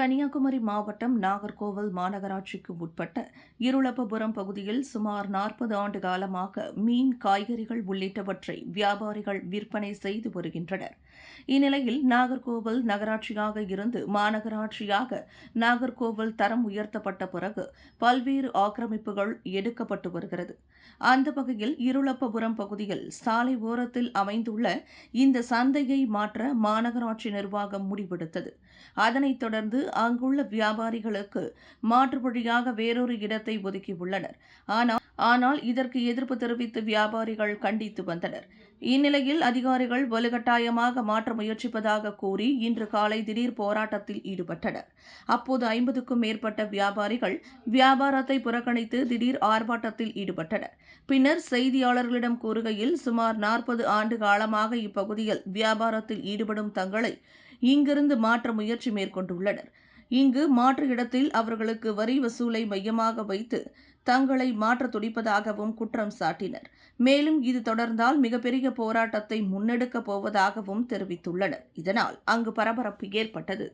கன்னியாகுமரி மாவட்டம் நாகர்கோவில் மாநகராட்சிக்கு உட்பட்ட இருளப்பபுரம் பகுதியில் சுமார் நாற்பது ஆண்டு காலமாக மீன் காய்கறிகள் உள்ளிட்டவற்றை வியாபாரிகள் விற்பனை செய்து வருகின்றனர். இந்நிலையில் நாகர்கோவில் நகராட்சியாக இருந்து மாநகராட்சியாக நாகர்கோவில் தரம் உயர்த்தப்பட்ட பிறகு பல்வேறு ஆக்கிரமிப்புகள் எடுக்கப்பட்டு வருகிறது. அந்த வகையில் இருளப்பபுரம் பகுதியில் சாலை ஓரத்தில் அமைந்துள்ள இந்த சந்தையை மாற்ற மாநகராட்சி நிர்வாகம் முடிவெடுத்தது. அதனைத் தொடர்ந்து அங்குள்ள வியாபாரிகளுக்கு மாற்று வழியாக வேறொரு இடத்தை ஒதுக்கியுள்ளனர் ஆனால் ஆனால் இதற்கு எதிர்ப்பு தெரிவித்து வியாபாரிகள் கண்டித்து வந்தனர். இந்நிலையில் அதிகாரிகள் வலுக்கட்டாயமாக மாற்ற முயற்சிப்பதாக கூறி இன்று காலை திடீர் போராட்டத்தில் ஈடுபட்டனர். அப்போது ஐம்பதுக்கும் மேற்பட்ட வியாபாரிகள் வியாபாரத்தை புறக்கணித்து திடீர் ஆர்ப்பாட்டத்தில் ஈடுபட்டனர். பின்னர் செய்தியாளர்களிடம் கூறுகையில் சுமார் நாற்பது ஆண்டு காலமாக இப்பகுதியில் வியாபாரத்தில் ஈடுபடும் தங்களை இங்கிருந்து மாற்ற முயற்சி மேற்கொண்டுள்ளனர். இங்கு மாற்று இடத்தில் அவர்களுக்கு வரி வசூலை மையமாக வைத்து தங்களை மாற்ற துடிப்பதாகவும் குற்றம் சாட்டினர். மேலும் இது தொடர்ந்தால் மிகப்பெரிய போராட்டத்தை முன்னெடுக்கப் போவதாகவும் தெரிவித்துள்ளனர். இதனால் அங்கு பரபரப்பு ஏற்பட்டது.